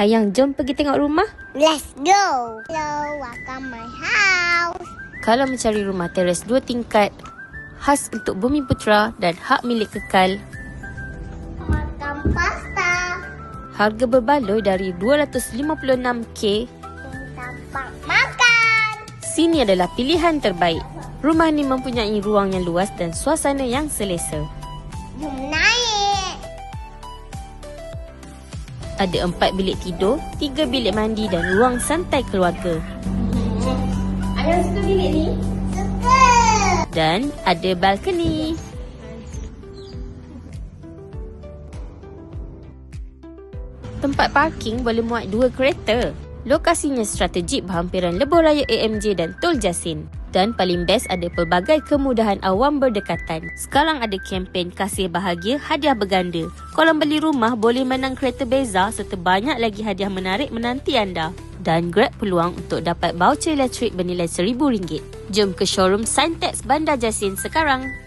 Ayang, jom pergi tengok rumah. Let's go. Hello, welcome my house. Kalau mencari rumah teres dua tingkat, khas untuk Bumi Putra dan hak milik kekal, Makan pasta. harga berbaloi dari 256K, Tampak makan. sini adalah pilihan terbaik. Rumah ni mempunyai ruang yang luas dan suasana yang selesa. Jom Ada empat bilik tidur, tiga bilik mandi dan ruang santai keluarga. Ada suka bilik ni? Suka. Dan ada balkoni. Tempat parking boleh muat dua kereta. Lokasinya strategik berhampiran lebuh raya AMJ dan Tol Jasin. Dan paling best ada pelbagai kemudahan awam berdekatan. Sekarang ada kempen kasih bahagia hadiah berganda. Kalau beli rumah boleh menang kereta beza serta banyak lagi hadiah menarik menanti anda. Dan grab peluang untuk dapat voucher elektrik bernilai RM1,000. Jom ke showroom Sintex Bandar Jasin sekarang.